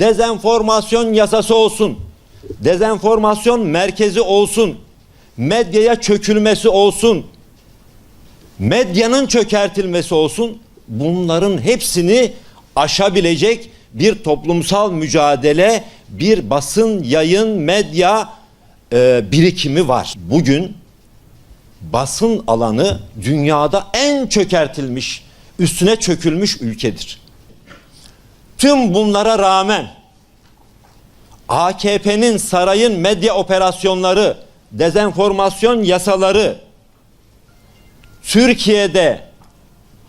dezenformasyon yasası olsun, dezenformasyon merkezi olsun, medyaya çökülmesi olsun, medyanın çökertilmesi olsun bunların hepsini aşabilecek bir toplumsal mücadele, bir basın, yayın, medya e, birikimi var. Bugün basın alanı dünyada en çökertilmiş, üstüne çökülmüş ülkedir. Tüm bunlara rağmen AKP'nin sarayın medya operasyonları, dezenformasyon yasaları Türkiye'de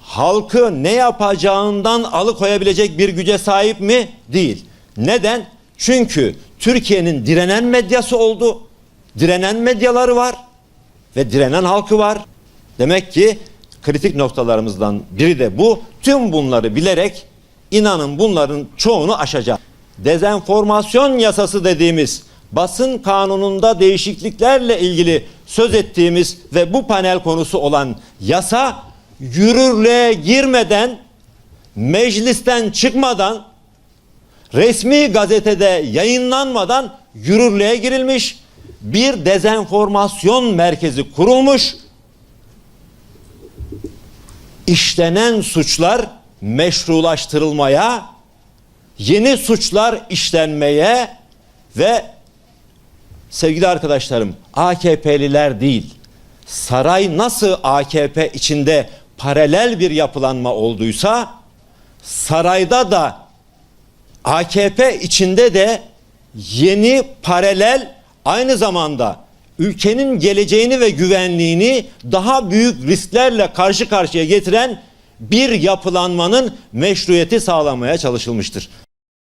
halkı ne yapacağından alıkoyabilecek bir güce sahip mi? Değil. Neden? Çünkü Türkiye'nin direnen medyası oldu. Direnen medyaları var ve direnen halkı var. Demek ki kritik noktalarımızdan biri de bu. Tüm bunları bilerek inanın bunların çoğunu aşacak. Dezenformasyon yasası dediğimiz basın kanununda değişikliklerle ilgili söz ettiğimiz ve bu panel konusu olan yasa yürürlüğe girmeden meclisten çıkmadan resmi gazetede yayınlanmadan yürürlüğe girilmiş bir dezenformasyon merkezi kurulmuş işlenen suçlar meşrulaştırılmaya, yeni suçlar işlenmeye ve sevgili arkadaşlarım AKP'liler değil, saray nasıl AKP içinde paralel bir yapılanma olduysa, sarayda da AKP içinde de yeni paralel aynı zamanda ülkenin geleceğini ve güvenliğini daha büyük risklerle karşı karşıya getiren bir yapılanmanın meşruiyeti sağlanmaya çalışılmıştır.